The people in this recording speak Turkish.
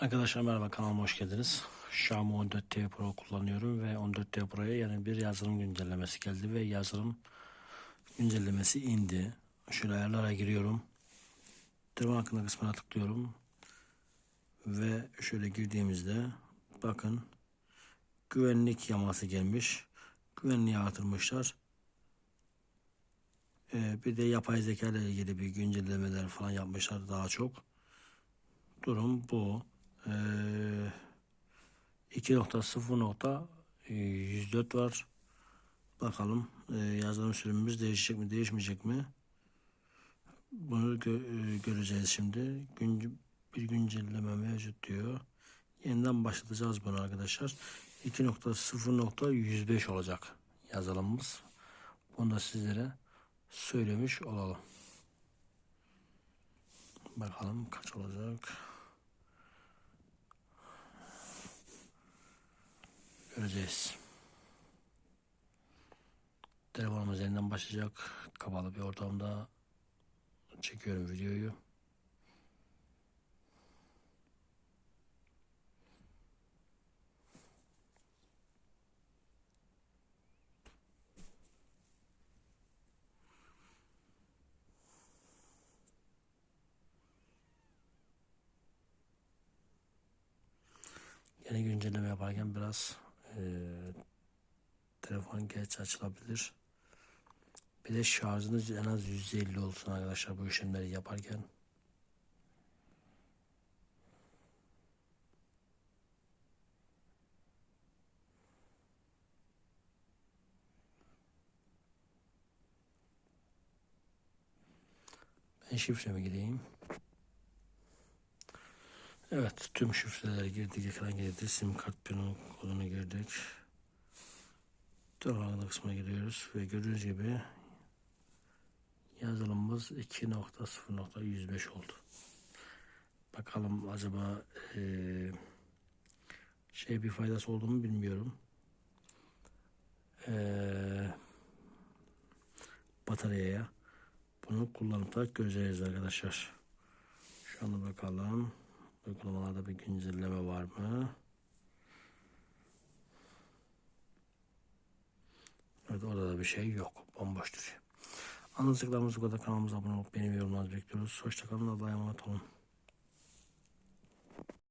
Arkadaşlar merhaba kanalıma hoş geldiniz. Xiaomi 14T Pro kullanıyorum ve 14T Pro'ya yani bir yazılım güncellemesi geldi ve yazılım güncellemesi indi. Şöyle ayarlara giriyorum. Telefon hakkında kısmına tıklıyorum. Ve şöyle girdiğimizde bakın güvenlik yaması gelmiş. Güvenliği artırmışlar. Ee, bir de yapay zeka ile ilgili bir güncellemeler falan yapmışlar daha çok. Durum bu. Ee, 2.0.104 var. Bakalım ee, yazılım sürümümüz değişecek mi değişmeyecek mi? Bunu gö- e, göreceğiz şimdi. Gün, bir güncelleme mevcut diyor. Yeniden başlatacağız bunu arkadaşlar. 2.0.105 olacak yazılımımız. Bunu da sizlere söylemiş olalım. Bakalım kaç olacak. Göreceğiz. Telefonumuz yeniden başlayacak. Kapalı bir ortamda çekiyorum videoyu. Yeni güncelleme yaparken biraz eee telefon geç açılabilir. Bir de şarjınız en az %50 olsun arkadaşlar bu işlemleri yaparken. Ben şifreme gireyim. Evet tüm şifreleri girdik ekran girdi. Sim kart pino kodunu girdik. Dolar kısmına giriyoruz ve gördüğünüz gibi yazılımımız 2.0.105 oldu. Bakalım acaba eee, şey bir faydası oldu mu bilmiyorum. Eee bataryaya bunu kullanıp da göreceğiz arkadaşlar. Şu anda bakalım. Uygulamalarda bir güncelleme var mı? Evet orada da bir şey yok. Bomboş duruyor. Anlatacaklarımız bu kadar. Kanalımıza abone olup beğeni ve yorumlarınızı bekliyoruz. Hoşçakalın. Allah'a emanet olun.